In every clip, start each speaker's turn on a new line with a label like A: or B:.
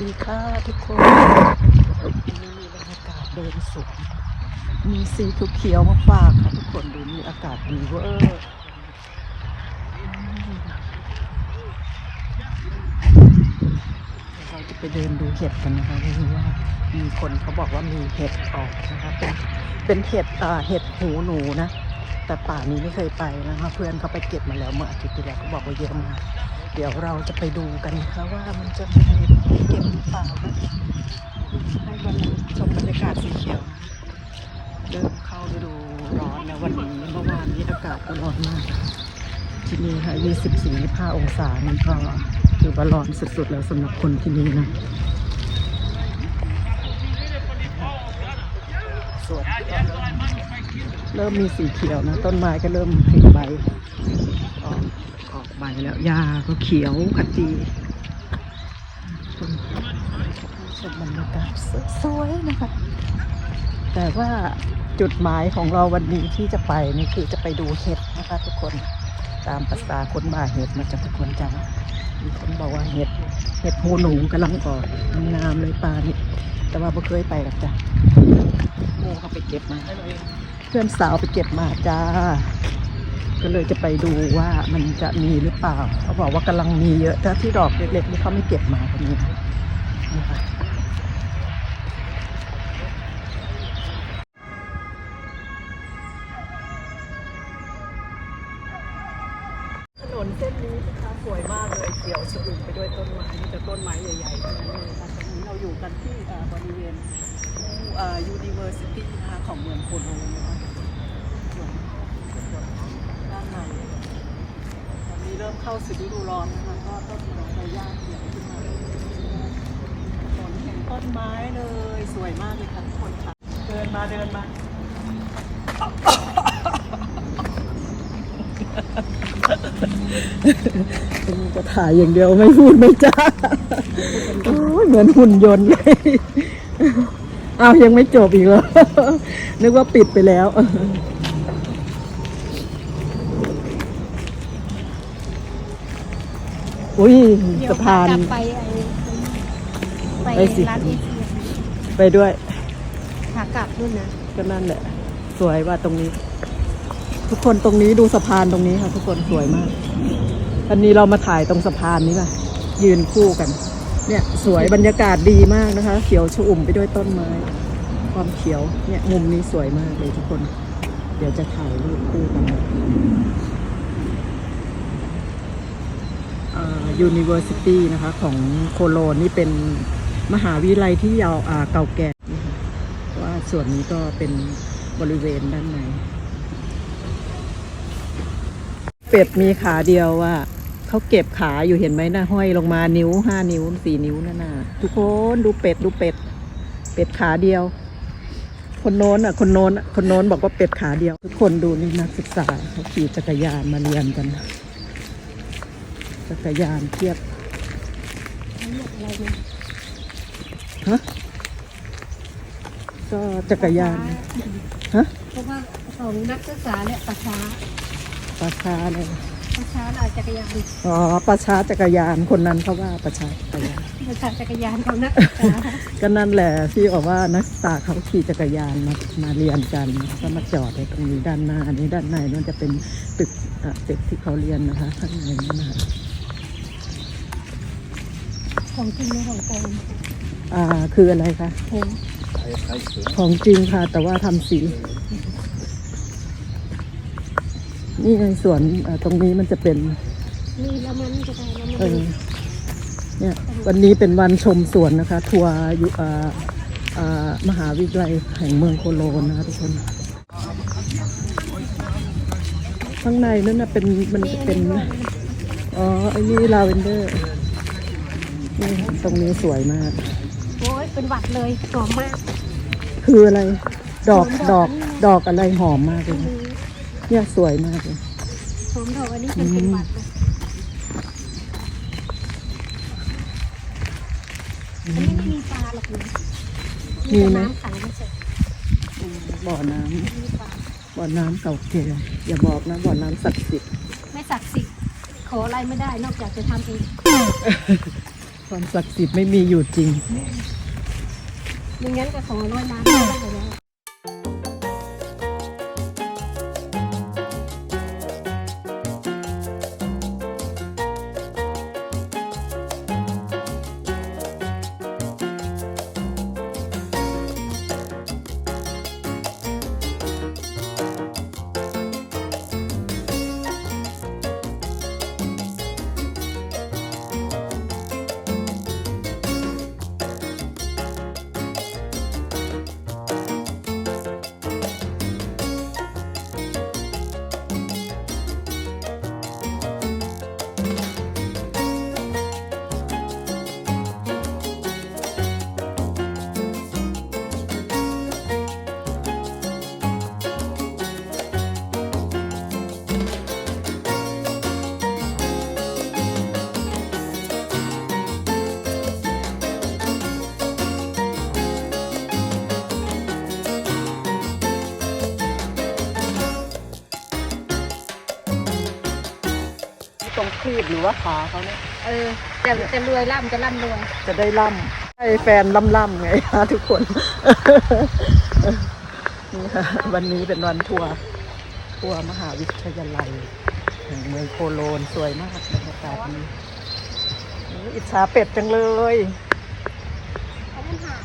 A: ดีค่ะทุกคนวันนี้มีบรรยากาศเดินสวนมีสีเขียวมาฝากค่ะทุกคนดูมีอากาศดีเวอร์เราจะไปเดินดูเห็ดกันนะคะเพราะว่ามีคนเขาบอกว่ามีเห็ดออกนะคะเป็นเป็นเห็ดเห็ดหูหนูนะ แต่ป่านี้ไม่เคยไปนะคะเพื่อนเขาไปเก็บมาแล้วเมื่ออาทิตย์ที่แล้วเขาบอกว่าเยอะมาก เดี๋ยวเราจะไปดูกันนะคะว่ามันจะมีเก็บหรือเปล่านะให้มันชมบรรยากาศสีเขียวเริ่มเข้าฤดูร้อนแล้ววันนี้เมื่อวานนี้อากาศก็ร้อนมาก ที่นี่ค่ะ 24 25 องศานี่ก็ถือว่าร้อนสุดๆแล้วสำหรับคนที่นี่นะส่วน เริ่มมีสีเขียวนะ ต้นไม้ก็เริ่มผลิใบออกออกใบแล้วหญ้าก็เขียวขจีชมชมบรรยากาศสวยๆนะคะ แต่ว่าจุดหมายของเราวันนี้ที่จะไปนี่คือจะไปดูเห็ดนะคะทุกคนตามภาษาคนบ้าเห็ดมาจากทุกคนจังมีคนบอกว่าเห็ดเห็ดหูหนูกำลังออกงามเลยปลานี่แต่ว่าไม่เคยไปหรอกจ้ะโมเขาไปเก็บมา เพื่อนสาวไปเก็บมาจ้า ก็เลยจะไปดูว่ามันจะมีหรือเปล่า เขาบอกว่ากำลังมีเยอะแต่ที่ดอกเล็กๆนี่เขาไม่เก็บมาคนนี้นะคะถนนเส้นนี้นะคะสวยมากเลยเขียวชอุ่มไปด้วยต้นไม้มีแต่ต้นไม้ใหญ่ๆทั้งนั้นเลยค่ะตอนนี้เราอยู่กันที่บริเวณอ่อ University นะคะของเมืองโคโลนะคะ ในตอนนี้เริ่มเข้าสู่ฤดูร้อนนะคะก็ต้นไม้ใบหญ้าเขียวขึ้นมาถนนแห่งต้นไม้เลยสวยมากเลยค่ะทุกคนค่ะ เดินมาเดินมาจะถ่ายอย่างเดียวไม่พูดไม่จ้าเหมือนหุ่นยนต์เลยเอายังไม่จบอีกเหรอนึกว่าปิดไปแล้ว อุ้ย
B: เดี๋ยว
A: สะพาน
B: ขกลับไปไอ้ไป
A: ไปสิ
B: ร้านเอเชีย
A: ไปด้วย
B: ขากลับนู่นนะ
A: ก็นั่นแหละ สวยว่าตรงนี้ ทุกคนตรงนี้ดูสะพานตรงนี้ค่ะ ทุกคนสวยมาก อันนี้เรามาถ่ายตรงสะพานนี้ป่ะยืนคู่กัน เนี่ยสวยบรรยากาศดีมากนะคะ เขียวชอุ่มไปด้วยต้นไม้ ความเขียวเนี่ยมุมนี้สวยมากเลยทุกคน เดี๋ยวจะถ่ายรูปคู่กันอ่า University นะคะของโคโลนนี่เป็นมหาวิทยาลัยที่ยาวเก่าแก่นะคะเพราะว่าส่วนนี้ก็เป็นบริเวณด้านในเป็ดมีขาเดียวว่าเขาเก็บขาอยู่เห็นไหมนะห้อยลงมานิ้วห้านิ้วสี่นิ้วนั่นน่ะทุกคนดูเป็ดดูเป็ด เป็ดขาเดียว คนโน้นอะคนโน้นคนโน้นบอกว่าเป็ดขาเดียว ทุกคนดูนี่นักศึกษาเขาขี่จักรยานมาเรียนกัน จักรยานเทียบ
B: อะไรเนี่ย
A: ฮะก็จักรยานฮะ
B: เพราะว่าของนักศึกษาเนี่ยประช้า
A: ประชาเลย
B: ประช้าเอาจักรยาน
A: อ๋อประชาจักรยานคนนั้นเขาว่าประชาจักรยาน
B: ประช้าจักรยานของนักศึกษา
A: ก็นั่นแหละที่บอกว่านักศึกษาเขาขี่จักรยานมามาเรียนกันก็มาจอดในตรงนี้ด้านหน้าอันนี้ด้านในนั่นจะเป็นตึกอะตึกที่เขาเรียนนะคะข้างในนั่นนะคะ
B: ของจริงในของปลอม
A: อ่าคืออะไรคะ
B: โอ้
A: ของจริงค่ะ แต่ว่าทำสี นี่ในสวนอ่าตรงนี้มันจะเป็น
B: นี่แล้วมันจะได้แล้ว
A: เอ
B: มัน
A: อเนี่ยวันนี้เป็นวันชมสวนนะคะ ทัวร์อยู่อ่าอ่ามหาวิทยาลัยแห่งเมืองโคโลนนะคะทุกคน ข้างในนั่นน่ะเป็นมันจะเป็น อ๋อไอ้นี่ลาเวนเดอร์ นี่ตรงนี้สวยมาก
B: โอ้ยเป็นหวัดเลยหอมมาก
A: คืออะไร ดอก
B: ห
A: ด
B: อ
A: อ
B: ม
A: ก
B: ดอก
A: ดอกอะไรหอมมากเลย
B: อื
A: นะ
B: ม
A: เนี่ยสวยมากเลย
B: หอมดอกอันนี้เป็นเป็นหวัดนะอันนี้ไม่มีปลาหรอกนะมีแต่น้ำขังเฉย
A: อืมบ่อน้ำ
B: ไม่มีปลา
A: บ่อน้ำเก่าแก่อย่าบอกนะบ่อน้ำศักดิ์สิทธิ์
B: ไม่ศักดิ์สิทธิ์ขออะไรไม่ได้นอกจากจะทำเอง
A: ความศักดิ์สิทธิ์ไม่มีอยู่จริง
B: ไม่งั้นก็สองร้อยล้านไม่ได้แล้ว
A: รงครีบหรือว่าขาเขาเนี่ย
B: เออจะจะรวยร่ำจะร่ำรวย
A: จะได้ล่ำให้แฟนล่ำๆไงคะทุกคน นี่ค่ะวันนี้เป็นวันทัวร์ทัวร์มหาวิทยาลัยแห่งเมืองโคโลนสวยมากบรรยากาศดีโอ้ยอิจฉาเป็ดจังเลย
B: เขามันห่าง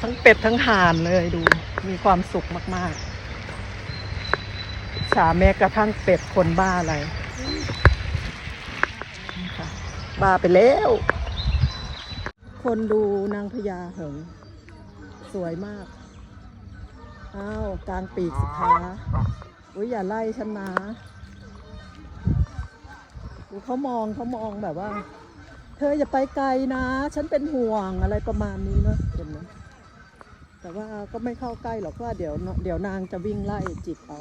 A: ทั้งเป็ดทั้งห่านเลยดู มีความสุขมากๆอิจฉาแม้กระทั่งเป็ดคนบ้าอะไรนี่ค่ะ บ้าไปแล้ว คนดูนางพญาเหงสวยมาก อ้าวกลางปีกสิคะอุ้ยอย่าไล่ฉันนะดูเขามองเขามองแบบว่า เธออย่าไปไกลนะ ฉันเป็นห่วงอะไรประมาณนี้เนอะเห็นไหมแต่ว่าก็ไม่เข้าใกล้หรอกว่าเดี๋ยวเดี๋ยวนางจะวิ่งไล่จิกเอา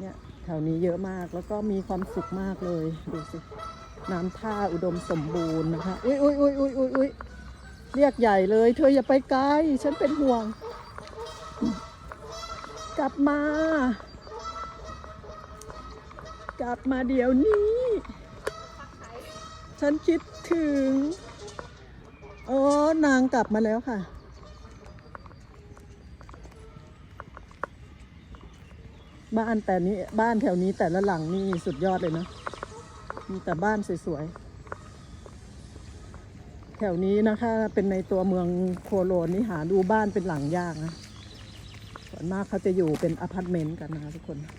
A: เนี่ยแถวนี้เยอะมากแล้วก็มีความสุขมากเลยดูสิ น้ำท่าอุดมสมบูรณ์นะคะ อุ้ยอุ้ยอุ้ยอุ้ยอุ้ยอุ้ยเรียกใหญ่เลย เธออย่าไปไกล ฉันเป็นห่วง กลับมา กลับมาเดี๋ยวนี้ ฉันคิดถึงโอ้นางกลับมาแล้วค่ะบ้านแต่นี้บ้านแถวนี้แต่ละหลังนี่สุดยอดเลยเนะ มีแต่บ้านสวยๆ แถวนี้นะคะ เป็นในตัวเมืองโคโลนนี่หาดูบ้านเป็นหลังยากนะส่วนมากเขาจะอยู่เป็นอพาร์ตเมนต์กันนะคะทุกคนเนี่ย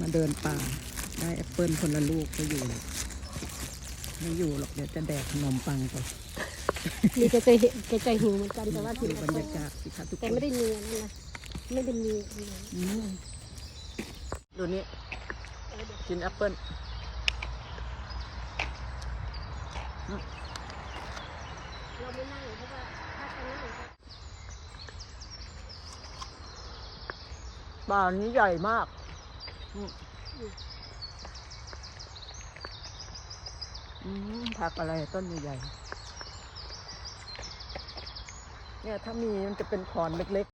A: มาเดินป่าได้แอปเปิลคนละลูกก็อยู่ ไม่อยู่หรอกเดี๋ยวจะแดกขนมปังก่อน
B: นี่แกเคยเห็นแกเคยหิวเหมือนกันแต่ว่า
A: ดู
B: ที่
A: บรรยากาศสิคะทุกค
B: แต่
A: น
B: ไม่ได้มีอันนั้นนะ ไม่ได้มีอันนั้น
A: อืมดูนี่กินแอปเปิล
B: เราไม่นั่งเพราะว่าถ้าจะนั่งก็
A: ป่านี้ใหญ่มากผักอะไรต้นใหญ่ๆเนี่ยถ้ามีมันจะเป็นขอนเล็ก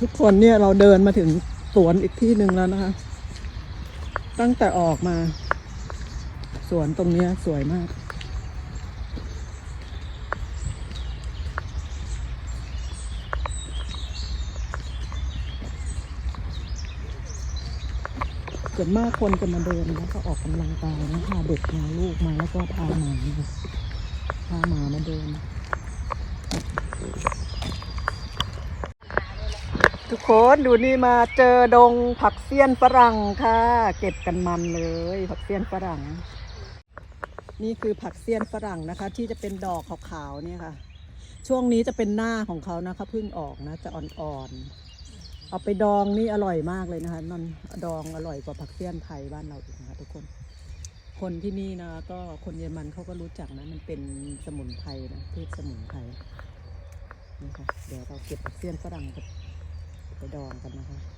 A: ทุกคนเนี่ยเราเดินมาถึงสวนอีกที่หนึ่งแล้วนะคะ ตั้งแต่ออกมา สวนตรงนี้สวยมาก ส่วนมากคนจะมาเดินแล้วก็ออกกำลังกายนะพาเด็กมาลูกมาแล้วก็พาหมาพาหมามาเดิน ทุก คนดูนี่มาเจอดงผักเสี้ยนฝรั่งค่ะ เก็บกันมันเลย ผักเสี้ยนฝรั่ง นี่คือผักเสี้ยนฝรั่งนะคะ ที่จะเป็นดอกขาวๆเนี่ยค่ะ ช่วงนี้จะเป็นหน้าของเขานะคะเพิ่งออกนะ จะอ่อนๆเอาไปดองนี่อร่อยมากเลยนะคะมันดองอร่อยกว่าผักเสี้ยนไทยบ้านเราอีกนะคะทุกคน คนที่นี่นะก็คนเยอรมันเขาก็รู้จักนะมันเป็นสมุนไพรนะพืชสมุนไพรนี่ค่ะเดี๋ยวเราเก็บผักเสี้ยนฝรั่งไป ไปดองกันนะคะ